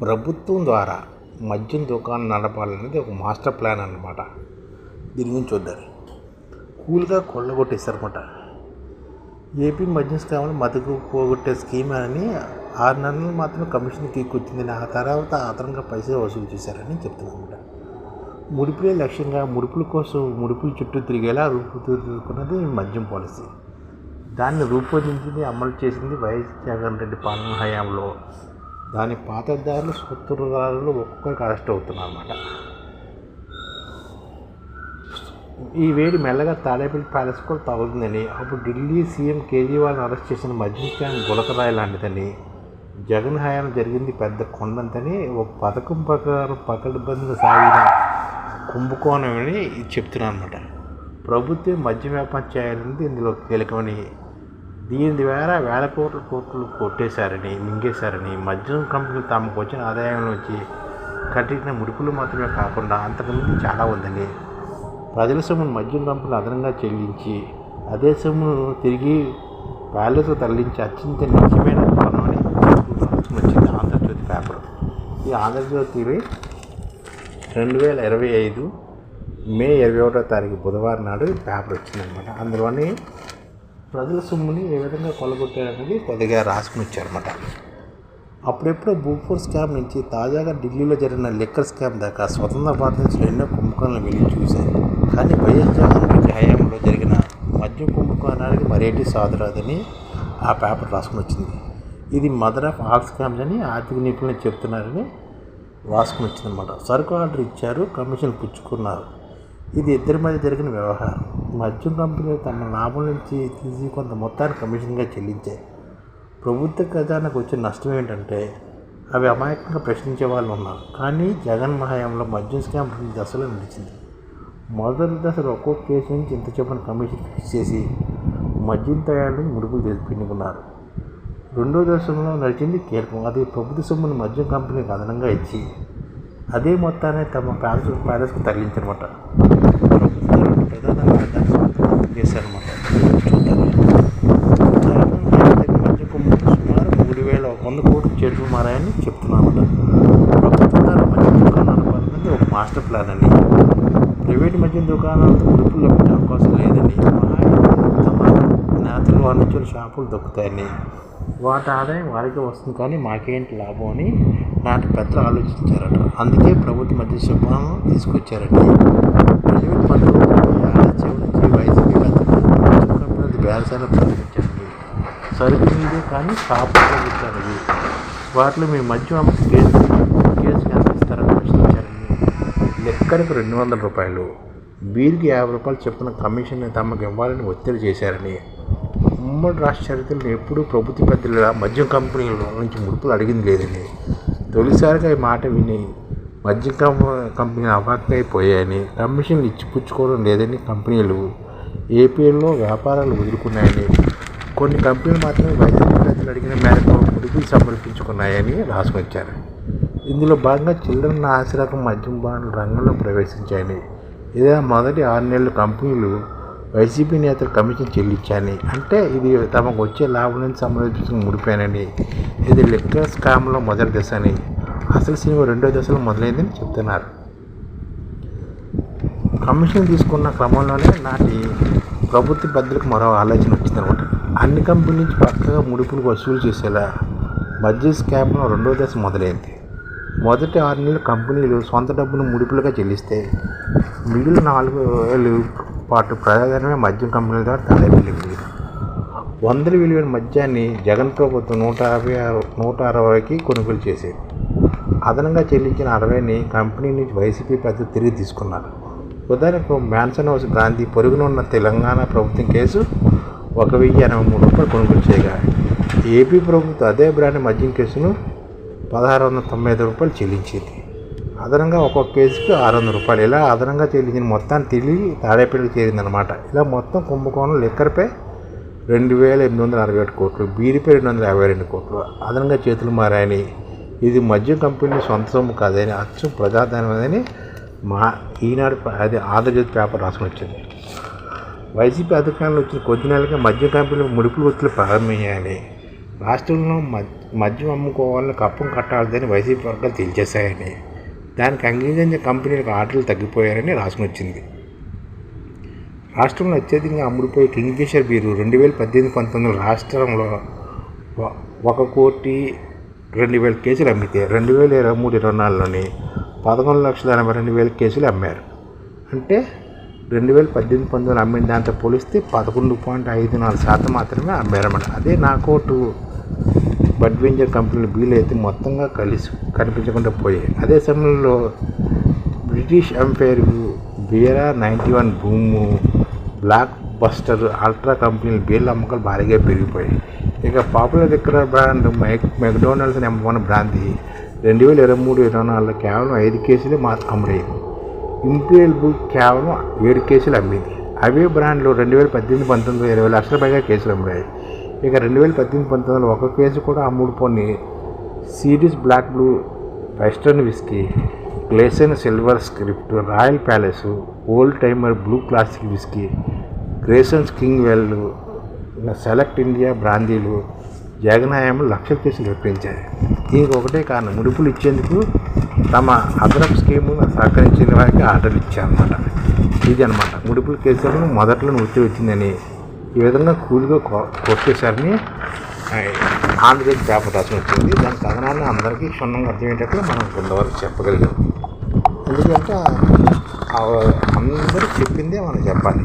ప్రభుత్వం ద్వారా మద్యం దుకాణం నడపాలనేది ఒక మాస్టర్ ప్లాన్ అనమాట దీని గురించి చూద్దాం. కూల్గా కొల్లగొట్టేశారన్నమాట. ఏపీ మద్యం స్కామ్లు మతుకు పోగొట్టే స్కీమ్ అని ఆరు నెలలు మాత్రమే కమిషన్ తీసుకొచ్చిందని ఆ తర్వాత అదనంగా పైసలు వసూలు చేశారని చెప్తున్నానమాట ముడుపులే లక్ష్యంగా ముడుపుల కోసం ముడుపుల చుట్టూ తిరిగేలా రూపుదిద్దుకున్నది మద్యం పాలసీ. దాన్ని రూపొందించింది అమలు చేసింది వైఎస్ జగన్ రెడ్డి పాలన హయాంలో. దాని పాతదారులు సూత్రధారులు ఒక్కొక్కరికి అరెస్ట్ అవుతున్నారు అన్నమాట ఈ వేడి మెల్లగా తాడేపల్లి ప్యాలెస్ కూడా తగులుతుందని అప్పుడు ఢిల్లీ సీఎం కేజ్రీవాల్ని అరెస్ట్ చేసిన మద్యం స్కామ్ గులకరాయి లాంటిదని జగన్ హయాం జరిగింది పెద్ద కొండంతని ఒక పథకం ప్రకారం పకడ్బందీగా సాగిన కుంభకోణమని చెప్తున్నాను అనమాట ప్రభుత్వం మద్యం వ్యాపారం చేయాలనేది ఇందులో కీలకమని దీని ద్వారా వేల కోట్ల కోట్లు కొట్టేశారని మింగేశారని మద్యం కంపెనీలు తమకు వచ్చిన ఆదాయం నుంచి కట్టిన ముడుపులు మాత్రమే కాకుండా అంతకుముందు చాలా ఉందని. ప్రజల సొమ్మును మద్యం కంపెనీలు అదనంగా చెల్లించి అదే సొమ్మును తిరిగి ప్యాలెస్కు తరలించి అత్యంత నిజమైన కోణం అని వచ్చింది ఆంధ్రజ్యోతి పేపర్. ఈ ఆంధ్రజ్యోతివి రెండు వేల ఇరవై ఐదు మే ఇరవై ఒకటో తారీఖు బుధవారం నాడు పేపర్ వచ్చిందనమాట అందులోని ప్రజల సొమ్ముని ఏ విధంగా కొలగొట్టారనేది కొద్దిగా రాసుకుని వచ్చారన్నమాట. అప్పుడెప్పుడో భూపూర్ స్కామ్ నుంచి తాజాగా ఢిల్లీలో జరిగిన లిక్కర్ స్కామ్ దాకా స్వతంత్ర భారతదేశంలో ఎన్నో కుంభకోణాలు వెళ్ళి చూశాయి. కానీ వైఎస్ జగన్ రెడ్డి హయాంలో జరిగిన మద్యం కుంభకోణానికి మరేటి సాధురాదని ఆ పేపర్ రాసుకుని వచ్చింది. ఇది మదర్ ఆఫ్ ఆల్ స్కామ్స్ అని ఆర్థిక నిపుణులు చెప్తున్నారని రాసుకుని వచ్చిందన్నమాట. సరుకు ఆర్డర్ ఇచ్చారు కమిషన్ పుచ్చుకున్నారు. ఇది ఇద్దరి మధ్య జరిగిన వ్యవహారం. మద్యం కంపెనీలు తమ లాభం నుంచి తీసి కొంత మొత్తాన్ని కమిషన్గా చెల్లించాయి. ప్రభుత్వ ఖజానాకు వచ్చిన నష్టం ఏంటంటే అవి అమాయకంగా ప్రశ్నించే వాళ్ళు ఉన్నారు. కానీ జగన్ మహాయంలో మద్యం స్కామ్ రెండు దశలో నడిచింది. మొదటి దశలో ఒక్కొక్క కేసు నుంచి ఇంత చెప్పిన కమిషన్ ఫిక్స్ చేసి మద్యం తయారు ముడుపులు చేసి పిండుకున్నారు. రెండో దశలో నడిచింది కీలకం. అది ప్రభుత్వ సొమ్మును మద్యం కంపెనీకి అదనంగా ఇచ్చి అదే మొత్తాన్ని తమ ప్యాలెస్ ప్యాలెస్కు తరలించనమాట. ప్రభుత్వం ప్రధానంగా చేశారన్నమాట చూద్దాం. మధ్య సుమారు మూడు వేల వంద కోట్లు మారాయని చెప్తున్నామట ప్రభుత్వం ద్వారా మద్యం దుకాణాలు పడుతుంది ఒక మాస్టర్ ప్లాన్ అని ప్రైవేట్ మద్యం దుకాణాలతో ఉడుపులు లభించే అవకాశం లేదని తమ నేతలు వాణిజ్యుల షాపులు దొక్కుతాయని వాటి ఆదాయం వారికి వస్తుంది కానీ మాకేంటి లాభం అని నాటి పెద్దలు ఆలోచించారట. అందుకే ప్రభుత్వ మధ్య శుభ్రం తీసుకొచ్చారండి ప్రైవేట్ పనులు ఏడాది వైసీపీ పెద్దలు కంపెనీలు బేరసాల ప్రకటించండి సరిపోయింది కానీ షాప్ ఇచ్చారండి వాటిలో మీ మద్యం కేసు కేసు ఎంత ఇస్తారని ప్రశ్నించారండి. లెక్కరికి రెండు వందల రూపాయలు. వీరికి యాభై రూపాయలు చెప్పిన కమిషన్ తమకు ఇవ్వాలని ఒత్తిడి చేశారని. ఉమ్మడి రాష్ట్ర చరిత్రలో ఎప్పుడూ ప్రభుత్వ పెద్దల మద్యం కంపెనీల నుంచి ముడుపులు అడిగింది లేదని తొలిసారిగా ఈ మాట విని మధ్య కంపెనీ కంపెనీలు అవాక్కైపోయాయని కమిషన్లు ఇచ్చి పుచ్చుకోవడం లేదని కంపెనీలు ఏపీలో వ్యాపారాలు వదులుకున్నాయని కొన్ని కంపెనీలు మాత్రమే వైద్యుల ప్రజలు అడిగిన మేరకు ముడుపులు సమర్పించుకున్నాయని రాసుకొచ్చారు. ఇందులో భాగంగా చిల్డ్రన్ ఆశ్రకం మద్యం బాండ్లు రంగంలో ప్రవేశించాయని ఇదే మొదటి ఆరు నెలలు కంపెనీలు వైసీపీ నేతలు కమిషన్ చెల్లించాయని అంటే ఇది తమకు వచ్చే లాభం నుంచి సంబంధించిన ముడిపోయానని ఇది లెక్క స్కామ్లో మొదటి దశ అని అసలు సినిమా రెండో దశలో మొదలైందని చెప్తున్నారు. కమిషన్ తీసుకున్న క్రమంలోనే నాటి ప్రభుత్వ పెద్దలకు మరో ఆలోచన వచ్చిందనమాట. అన్ని కంపెనీ నుంచి పక్కగా ముడుపులు వసూలు చేసేలా బడ్జెట్ స్కామ్లో రెండో దశ మొదలైంది. మొదటి ఆరు నెలలు కంపెనీలు సొంత డబ్బును ముడుపులుగా చెల్లిస్తే మిగిలిన నాలుగు వేలు పాటు ప్రధానమే మద్యం కంపెనీల ద్వారా తలెళ్ళింది వందల విలువైన మద్యాన్ని జగన్ ప్రభుత్వం నూట యాభై ఆరు- నూట అరవైకి కొనుగోలు చేసేది. అదనంగా చెల్లించిన అరవైని కంపెనీ నుంచి వైసీపీ పెద్ద తిరిగి తీసుకున్నారు. ఉదాహరణకు మ్యాన్సన్ హౌస్ గాంధీ పొరుగున ఉన్న తెలంగాణ ప్రభుత్వం కేసు ఒక వెయ్యి ఎనభై మూడు రూపాయలు కొనుగోలు చేయగా ఏపీ ప్రభుత్వం అదే బ్రాండ్ మద్యం కేసును పదహారు వందల తొంభై ఐదు రూపాయలు చెల్లించింది. అదనంగా ఒక్కొక్క కేసుకి ఆరు వందల రూపాయలు. ఇలా అదనంగా చెల్లించిన మొత్తాన్ని తిరిగి తాడేపల్లికి చేరిందనమాట ఇలా మొత్తం కుంభకోణం లిక్కర్పై రెండు వేల ఎనిమిది వందల అరవై ఒకటి కోట్లు బీరిపై రెండు వందల యాభై రెండు కోట్లు అదనంగా చేతులు మారాయని ఇది మద్యం కంపెనీ సొంత సొమ్ము కాదని అచ్చం ప్రజాధనమని మా ఈనాడు అది ఆంధ్రజ్యోతి పేపర్ రాసుకుని వచ్చింది. వైసీపీ అధికారంలో వచ్చిన కొద్ది నెలలకే మద్యం కంపెనీలు ముడుపులు ఒత్తులు ప్రారంభమయ్యాయని రాష్ట్రంలో మద్యం అమ్ముకోవాలని కప్పం కట్టాలని వైసీపీ వర్గాలు తెలిచేశాయని దానికి అంగీకరించిన కంపెనీలకు ఆటలు తగ్గిపోయారని రాసుకుని వచ్చింది. రాష్ట్రంలో అత్యధికంగా అమ్ముడిపోయే కింగ్ఫిషర్ బీరు రెండు వేల పద్దెనిమిది పంతొమ్మిది రాష్ట్రంలో ఒక కోటి రెండు వేల కేజీలు అమ్మితే రెండు వేల ఇరవై మూడు ఇరవై నాలుగులోని పదకొండు లక్షల ఎనభై రెండు వేల కేజీలు అమ్మారు. అంటే రెండు వేల పద్దెనిమిది పంతొమ్మిది అమ్మిన దాంతో పోలిస్తే పదకొండు పాయింట్ ఐదు నాలుగు శాతం మాత్రమే అమ్మారన్నమాట అదే నాకోటు బడ్వెంజర్ కంపెనీలు బీలు అయితే మొత్తంగా కలిసి కనిపించకుండా పోయాయి. అదే సమయంలో బ్రిటిష్ ఎంపైర్ బీరా ninety one భూము block buster ultra కంపెనీలు బీళ్ళ అమ్మకాలు భారీగా పెరిగిపోయాయి. ఇక పాపులర్ లిక్కర్ బ్రాండ్? మైక్ మెక్డోనల్డ్స్ నెంబర్ వన్ బ్రాంది రెండు వేల ఇరవై మూడు ఇరవై నాలుగులో కేవలం ఐదు కేసులు మా అమ్ముడైంది ఇంపీరియల్ బుక్ కేవలం ఏడు కేసులు అమ్మింది. అవే బ్రాండ్లు రెండు వేల పద్దెనిమిది పంతొమ్మిది ఇరవై లక్షల పైగా కేసులు అమ్మాయి. ఇక రెండు వేల పద్దెనిమిది పంతొమ్మిదిలో ఒక కేసు కూడా అమ్ముడుపోని series black blue western whisky గ్లేసన్ silver script royal palace old timer blue classic whisky గ్రేసన్స్ king well select India బ్రాందీలు జగనాయం లక్షల కేసులు రప్పించాయి దీనికి ఒకటే కారణం ముడుపులు ఇచ్చేందుకు తమ అదనపు స్కీమును సహకరించిన వారికి ఆర్డర్లు ఇచ్చారన్నమాట. ఇది అనమాట ముడుపుల కేసులను మొదట్లో వృత్తి వచ్చిందని ఈ విధంగా కూలిగా కొట్టేశారని ఆంధ్రప్రదేశ్ పేపర్ వచ్చింది. దాని కథనాన్ని అందరికీ క్షుణ్ణంగా అర్థమయ్యేటట్లు మనం కొంతవరకు చెప్పగలిగాం. ఎందుకంటే అందరూ చెప్పిందే మనం చెప్పాలి.